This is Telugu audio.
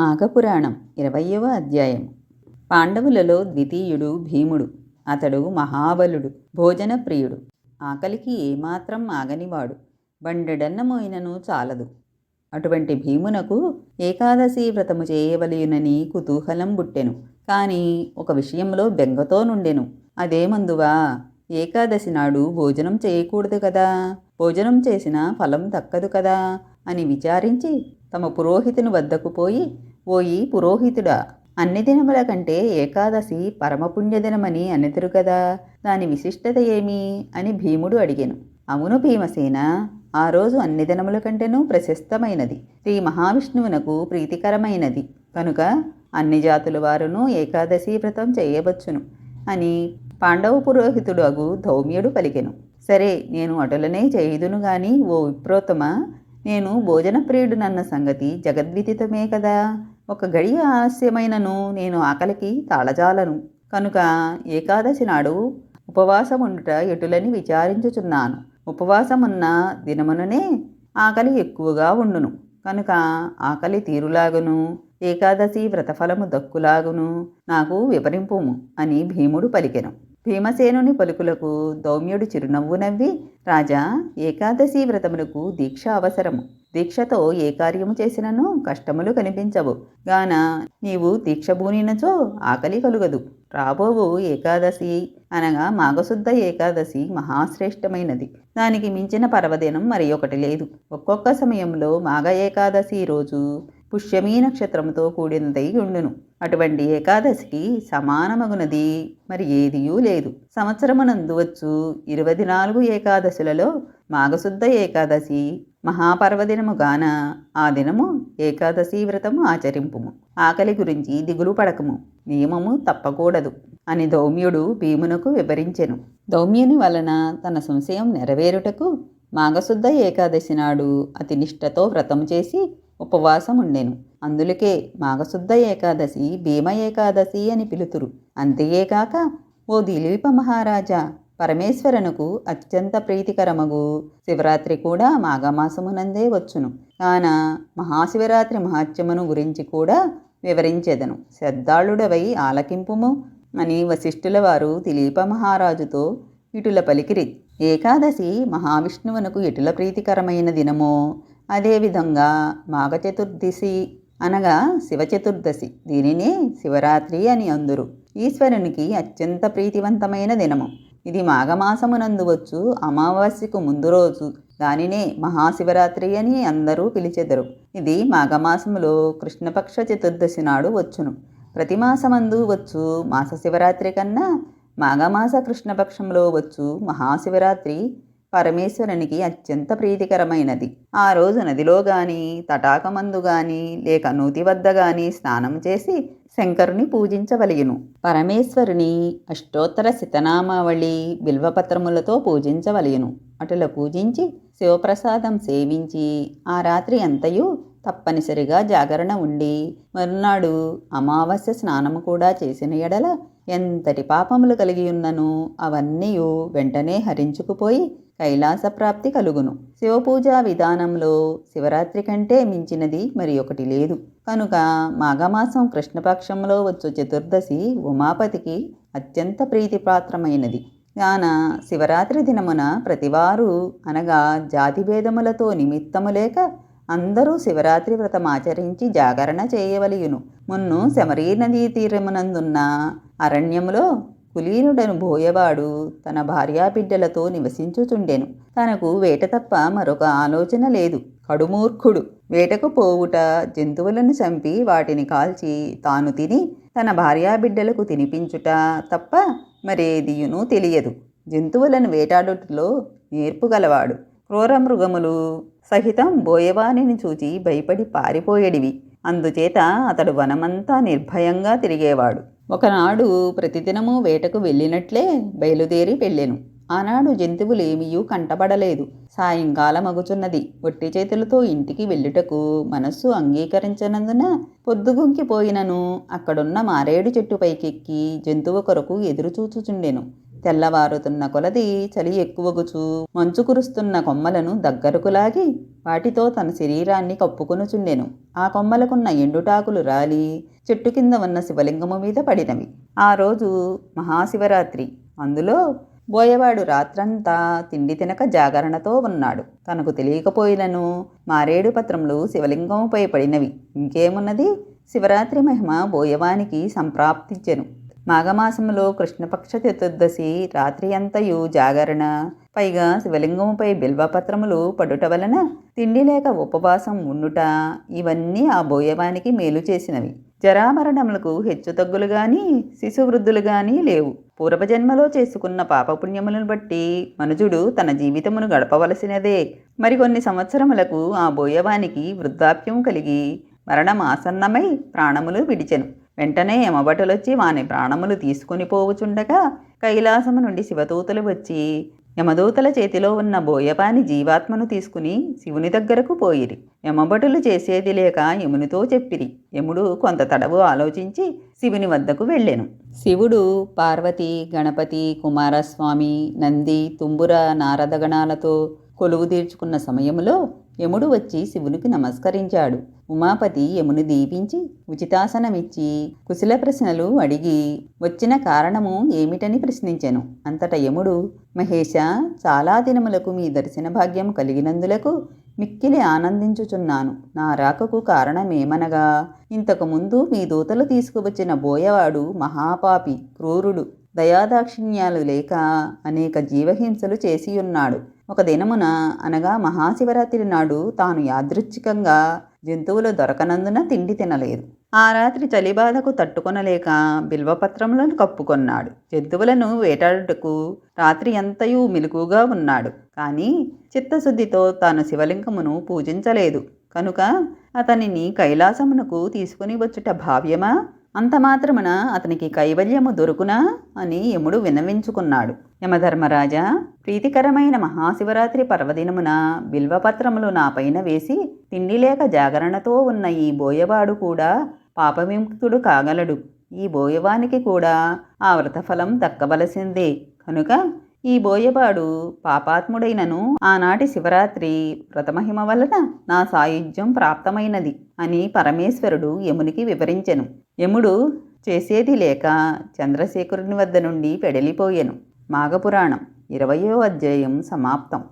మాఘపురాణం ఇరవయవ అధ్యాయం. పాండవులలో ద్వితీయుడు భీముడు. అతడు మహాబలుడు భోజన ప్రియుడు ఆకలికి ఏమాత్రం ఆగనివాడు. బండెడన్నమోయినను చాలదు. అటువంటి భీమునకు ఏకాదశి వ్రతము చేయవలయునని కుతూహలం బుట్టెను కానీ ఒక విషయంలో బెంగతో నుండెను. అదేమందువా ఏకాదశి నాడు భోజనం చేయకూడదు కదా? భోజనం చేసిన ఫలం దక్కదు కదా? అని విచారించి తమ పురోహితుని వద్దకు పోయి ఓయి పురోహితుడా అన్ని దినముల కంటే ఏకాదశి పరమపుణ్యదినమని అనెదురు కదా దాని విశిష్టత ఏమి అని భీముడు అడిగాను. అవును భీమసేన ఆ రోజు అన్ని దినముల కంటేనూ ప్రశస్తమైనది. శ్రీ మహావిష్ణువునకు ప్రీతికరమైనది. కనుక అన్ని జాతుల వారును ఏకాదశి వ్రతం చేయవచ్చును అని పాండవ పురోహితుడు అగు ధౌమ్యుడు పలికెను. సరే నేను అటులనే చేయుదును గాని ఓ విప్రోత్తమ నేను భోజన ప్రియుడునన్న సంగతి జగద్విదితమే కదా. ఒక గడియ ఆలస్యమైనను నేను ఆకలికి తాళజాలను. కనుక ఏకాదశి నాడు ఉపవాసం ఉండుట ఎటులని విచారించుచున్నాను. ఉపవాసమున్న దినముననే ఆకలి ఎక్కువగా ఉండును. కనుక ఆకలి తీరులాగును ఏకాదశి వ్రతఫలము దక్కులాగును నాకు వివరింపుము అని భీముడు పలికెను. భీమసేనుని పలుకులకు దౌమ్యుడు చిరునవ్వు నవ్వి రాజా ఏకాదశి వ్రతములకు దీక్ష అవసరము. దీక్షతో ఏ కార్యము చేసినను కష్టములు కనిపించవు. గాన నీవు దీక్ష బూనినచో ఆకలి కలుగదు. రాబోవు ఏకాదశి అనగా మాఘశుద్ధ ఏకాదశి మహాశ్రేష్టమైనది. దానికి మించిన పర్వదినం మరి ఒకటి లేదు. ఒక్కొక్క సమయంలో మాఘ ఏకాదశి రోజు పుష్యమీ నక్షత్రముతో కూడినదై ఉండును. అటువంటి ఏకాదశికి సమానమగునది. మరి ఏదియూ లేదు. సంవత్సరమునందు వచ్చు ఇరవై నాలుగు ఏకాదశులలో మాఘశుద్ధ ఏకాదశి మహాపర్వదినము గాన ఆ దినము ఏకాదశి వ్రతము ఆచరింపుము. ఆకలి గురించి దిగులు పడకము. నియమము తప్పకూడదు అని దౌమ్యుడు భీమునకు వివరించెను. దౌమ్యుని వలన తన సంశయం నెరవేరుటకు మాఘశుద్ధ ఏకాదశి నాడు అతి నిష్ఠతో వ్రతం చేసి ఉపవాసం ఉండెను అందులకే మాఘశుద్ధ ఏకాదశి భీమ ఏకాదశి అని పిలుతురు. అంతేకాక ఓ దిలీప మహారాజా పరమేశ్వరునకు అత్యంత ప్రీతికరమగు శివరాత్రి కూడా మాఘమాసమునందే వచ్చును. కాన మహాశివరాత్రి మహాత్యమును గురించి కూడా వివరించెదను. శ్రద్ధాళుడవై ఆలకింపుము అని వశిష్ఠుల వారు దిలీప మహారాజుతో ఇటుల పలికిరి. ఏకాదశి మహావిష్ణువునకు ఎటుల ప్రీతికరమైన దినమో అదేవిధంగా మాఘ చతుర్దశి అనగా శివ చతుర్దశి దీనినే శివరాత్రి అని అందురు. ఈశ్వరునికి అత్యంత ప్రీతివంతమైన దినము. ఇది మాఘమాసమునందు వచ్చు అమావాస్యకు ముందు రోజు. దానినే మహాశివరాత్రి అని అందరూ పిలిచెదరు. ఇది మాఘమాసములో కృష్ణపక్ష చతుర్దశి నాడు వచ్చును. ప్రతి మాసమందు వచ్చు మాస శివరాత్రి కన్నా మాఘమాస కృష్ణపక్షంలో వచ్చు మహాశివరాత్రి పరమేశ్వరునికి అత్యంత ప్రీతికరమైనది. ఆ రోజు నదిలో గాని తటాకమందు గాని లేక నూతి వద్ద గాని స్నానం చేసి శంకరుని పూజించవలయును పరమేశ్వరుని అష్టోత్తర శతనామావళి బిల్వపత్రములతో పూజించవలయును అటుల పూజించి శివప్రసాదం సేవించి ఆ రాత్రి అంతయు తప్పనిసరిగా జాగరణ ఉండి మరునాడు అమావాస్య స్నానము కూడా చేసిన ఎడల ఎంతటి పాపములు కలిగి ఉన్నను అవన్నీ వెంటనే హరించుకుపోయి కైలాస ప్రాప్తి కలుగును. శివపూజా విధానంలో శివరాత్రి కంటే మించినది మరి ఒకటి లేదు. కనుక మాఘమాసం కృష్ణపక్షంలో వచ్చు చతుర్దశి ఉమాపతికి అత్యంత ప్రీతిపాత్రమైనది. గాన శివరాత్రి దినమున ప్రతివారు అనగా జాతి భేదములతో నిమిత్తము లేక అందరూ శివరాత్రి వ్రతం ఆచరించి జాగరణ చేయవలయును. మున్ను శమరీ నదీ తీరమునందున్న అరణ్యములో కులీనుడను బోయవాడు తన భార్యాబిడ్డలతో నివసించుచుండెను. తనకు వేట తప్ప మరొక ఆలోచన లేదు. కడుమూర్ఖుడు. వేటకు పోవుట జంతువులను చంపి వాటిని కాల్చి తాను తిని తన భార్యాబిడ్డలకు తినిపించుట తప్ప మరేదియునూ తెలియదు. జంతువులను వేటాడుటలో నేర్పుగలవాడు క్రూర మృగములు సహితం బోయవానిని చూచి భయపడి పారిపోయేడివి. అందుచేత అతడు వనమంతా నిర్భయంగా తిరిగేవాడు. ఒకనాడు ప్రతిదినము వేటకు వెళ్ళినట్లే బయలుదేరి వెళ్ళాను. ఆనాడు జంతువులేమీయూ కంటపడలేదు. సాయంకాలం అగుచున్నది ఒట్టి చేతులతో ఇంటికి వెళ్ళుటకు మనస్సు అంగీకరించనందున పొద్దుగుంకిపోయినను. అక్కడున్న మారేడు చెట్టు పైకెక్కి జంతువు కొరకు ఎదురు చూచుచుండెను తెల్లవారుతున్న కొలది చలి ఎక్కువగుచూ మంచు కురుస్తున్న కొమ్మలను దగ్గరకు లాగి వాటితో తన శరీరాన్ని కప్పుకొనుచుండెను. ఆ కొమ్మలకున్న ఎండుటాకులు రాలి చెట్టు కింద ఉన్న శివలింగము మీద పడినవి. ఆ రోజు మహాశివరాత్రి. అందులో బోయవాడు రాత్రంతా తిండి తినక జాగరణతో ఉన్నాడు. తనకు తెలియకపోయినను మారేడు పత్రములు శివలింగముపై పడినవి. ఇంకేమున్నది? శివరాత్రి మహిమ బోయవానికి సంప్రాప్తించెను. మాఘమాసములో కృష్ణపక్ష చతుర్దశి రాత్రి అంతయు జాగరణ. పైగా శివలింగముపై బిల్వపత్రములు పడుట వలన తిండి లేక ఉపవాసం ఉండుట ఇవన్నీ ఆ బోయవానికి మేలు చేసినవి. జరామరణములకు హెచ్చుతగ్గులు గాని శిశువృద్ధులు గాని లేవు. పూర్వజన్మలో చేసుకున్న పాపపుణ్యములను బట్టి మనుజుడు తన జీవితమును గడపవలసినదే. మరికొన్ని సంవత్సరములకు ఆ బోయవానికి వృద్ధాప్యం కలిగి మరణం ఆసన్నమై ప్రాణములు విడిచెను. వెంటనే యమభటులొచ్చి వాని ప్రాణములు తీసుకుని పోవుచుండగా కైలాసము నుండి శివదూతలు వచ్చి యమదూతల చేతిలో ఉన్న బోయపాని జీవాత్మను తీసుకుని శివుని దగ్గరకు పోయిరి. యమభటులు చేసేది లేక యమునితో చెప్పిరి. యముడు కొంత తడవు ఆలోచించి శివుని వద్దకు వెళ్ళెను. శివుడు పార్వతి గణపతి కుమారస్వామి నంది తుంబుర నారదగణాలతో కొలువు తీర్చుకున్న సమయంలో యముడు వచ్చి శివునికి నమస్కరించాడు. ఉమాపతి యముని దీపించి ఉచితాసనమిచ్చి కుశల ప్రశ్నలు అడిగి వచ్చిన కారణము ఏమిటని ప్రశ్నించెను. అంతట యముడు మహేష చాలా దినములకు మీ దర్శన భాగ్యం కలిగినందులకు మిక్కిలి ఆనందించుచున్నాను. నా రాకకు కారణమేమనగా ఇంతకుముందు మీ దూతలు తీసుకువచ్చిన బోయవాడు మహాపాపి క్రూరుడు దయాదాక్షిణ్యాలు లేక అనేక జీవహింసలు చేసి ఉన్నాడు ఒక దినమున అనగా మహాశివరాత్రి నాడు తాను యాదృచ్ఛికంగా జంతువులు దొరకనందున తిండి తినలేదు. ఆ రాత్రి చలిబాధకు తట్టుకొనలేక బిల్వపత్రములను కప్పుకొన్నాడు. జంతువులను వేటాడుటకు రాత్రి అంతయు మెలకుగా ఉన్నాడు. కానీ చిత్తశుద్ధితో తాను శివలింగమును పూజించలేదు. కనుక అతనిని కైలాసమునకు తీసుకుని వచ్చుట భావ్యమా? అంత మాత్రమున అతనికి కైవల్యము దొరుకునా అని యముడు విన్నవించుకున్నాడు. యమధర్మరాజా ప్రీతికరమైన మహాశివరాత్రి పర్వదినమున బిల్వపత్రములు నాపైన వేసి తిండి లేక జాగరణతో ఉన్న ఈ బోయవాడు కూడా పాపవిముక్తుడు కాగలడు. ఈ బోయవానికి కూడా ఆ వ్రతఫలం దక్కవలసిందే. కనుక ఈ బోయపాడు పాపాత్ముడైనను ఆనాటి శివరాత్రి వ్రతమహిమ వలన నా సాయుధ్యం ప్రాప్తమైనది అని పరమేశ్వరుడు యమునికి వివరించెను. యముడు చేసేది లేక చంద్రశేఖరుని వద్ద నుండి పెడలిపోయాను. మాఘపురాణం ఇరవయో అధ్యాయం సమాప్తం.